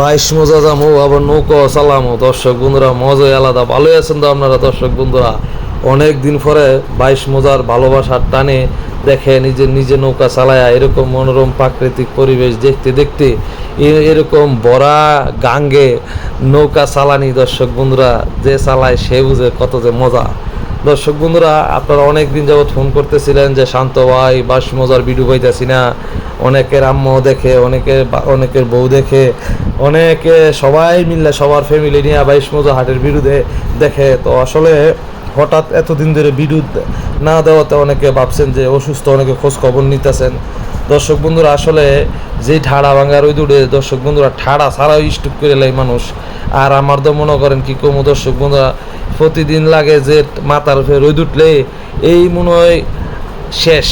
বাইশ মজা যামো আবার নৌকা চালামো দর্শক বন্ধুরা, মজাই আলাদা। ভালোই আছেন তো আপনারা দর্শক বন্ধুরা? অনেক দিন পরে বাইশ মজার ভালোবাসার টানে দেখে নিজে নিজে নৌকা চালায়া এরকম মনোরম প্রাকৃতিক পরিবেশ দেখতে দেখতে এরকম বড়া গাঙ্গে নৌকা চালানি দর্শক বন্ধুরা, যে চালায় সে বুঝে কত যে মজা। দর্শক বন্ধুরা, আপনারা অনেক দিন যাবৎ ফোন করতেছিলেন যে শান্ত ভাই বাস মজার ভিডিও পাইতেছি না। অনেকের আম্মাও দেখে, অনেকে অনেকের বউ দেখে, অনেকে সবাই মিললে সবার ফ্যামিলি নিয়ে বাইশ মজা হাটের বিরুদ্ধে দেখে। তো আসলে হঠাৎ এতদিন ধরে বিদ্যুৎ না দেওয়াতে অনেকে ভাবছেন যে অসুস্থ, অনেকে খোঁজ খবর নিতেছেন। দর্শক বন্ধুরা, আসলে যেই ঠাড়া ভাঙার ওই দূরে দর্শক বন্ধুরা ঠাড়া ছাড়াও স্টুপ করে লাই মানুষ। আর আমার তো মনে করেন কি কমু, দর্শক বন্ধুরা, প্রতিদিন লাগে যে মাথার উপরে রোদ উঠলে, এই মনে হয় শেষ।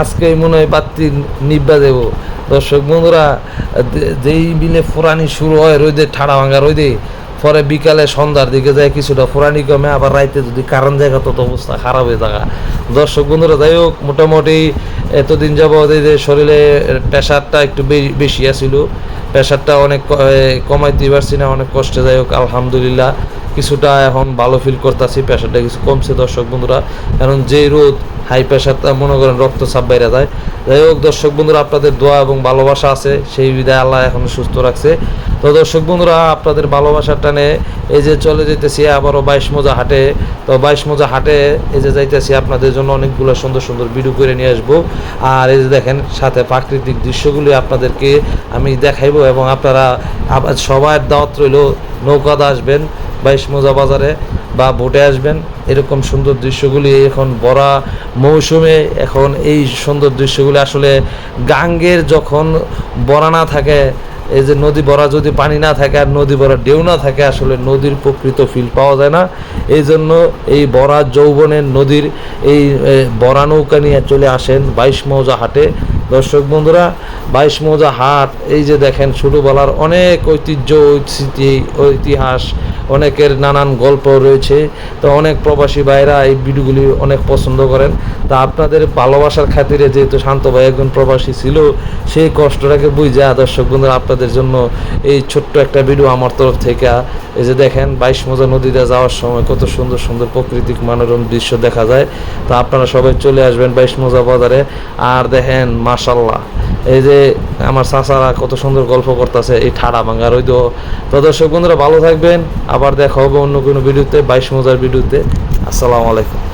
আজকে মনে হয় বাত্তি নিব্বা দেব। দর্শক বন্ধুরা যেই মিলে ফুরানি শুরু হয় রোদে ঠাড়া ভাঙা রোদে পরে বিকালে সন্ধ্যার দিকে যায় কিছুটা ফুরানি কমে, আবার রাইতে যদি কারণ জায়গা, তত অবস্থা খারাপ হয়ে থাকা। দর্শক বন্ধুরা, যাই হোক, মোটামুটি এতদিন যাব এই যে শরীরে প্রেশারটা একটু বেশি আছিল। প্রেশারটা অনেক কমাইতে পারছি না, অনেক কষ্টে। যাই হোক, আলহামদুলিল্লাহ। কিছুটা এখন ভালো ফিল করতেছি, প্রেশারটা কিছু কমছে। দর্শক বন্ধুরা কারণ যেই রোদ হাই প্রেশারটা মনে করেন রক্তচাপ বাইরে যায়। যাই হোক, দর্শক বন্ধুরা, আপনাদের দোয়া এবং ভালোবাসা আছে। সেই বিদায় আল্লাহ এখন সুস্থ রাখছে। তো দর্শক বন্ধুরা, আপনাদের ভালোবাসার টানে এই যে চলে যেতেছি আবারও বাইশ মোজা হাটে। তো বাইশ মোজা হাটে এই যে যাইতেছি, আপনাদের জন্য অনেকগুলো সুন্দর সুন্দর ভিডিও করে নিয়ে আসব। আর এই যে দেখেন, সাথে প্রাকৃতিক দৃশ্যগুলি আপনাদেরকে আমি দেখাইবো এবং আপনারা সবার দাওয়াত রইল, নৌকাতে আসবেন। বাইশ মোজা বাজারে বা বোটে আসবেন, এরকম সুন্দর দৃশ্যগুলি এখন বড়া মৌসুমে, এখন এই সুন্দর দৃশ্যগুলি আসলে গাঙ্গের যখন বড়া না থাকে, এই যে নদী ভরা যদি পানি না থাকে আর নদী ভরা ঢেউ না থাকে, আসলে নদীর প্রকৃত ফিল পাওয়া যায় না। এই জন্য এই বরা যৌবনের নদীর এই বরা নৌকা নিয়ে চলে আসেন বাইশ মৌজা হাটে। দর্শক বন্ধুরা, বাইশ মোজা হাট এই যে দেখেন ছোটোবেলার অনেক ঐতিহ্য, স্মৃতি ঐতিহাস অনেকের নানান গল্প রয়েছে। তো অনেক প্রবাসী ভাইরা এই ভিডিওগুলি অনেক পছন্দ করেন। তা আপনাদের ভালোবাসার খাতিরে যেহেতু শান্ত ভাই একজন প্রবাসী ছিল, সেই কষ্টটাকে বুঝা দর্শক বন্ধুরা, আপনাদের জন্য এই ছোট্ট একটা ভিডিও আমার তরফ থেকে। এই যে দেখেন, বাইশ মোজা নদীতে যাওয়ার সময় কত সুন্দর সুন্দর প্রাকৃতিক মনোরম দৃশ্য দেখা যায়। তো আপনারা সবাই চলে আসবেন বাইশ মোজা বাজারে। আর দেখেন মাশাল্লাহ এই যে আমার চাচারা কত সুন্দর গল্প করতেছে এই ঠাড়া ভাঙ্গার ওই তো তো দর্শক বন্ধুরা, ভালো থাকবেন। আবার দেখা হবে অন্য কোনো ভিডিওতে, বাইশ মজার ভিডিওতে। আসসালামু আলাইকুম।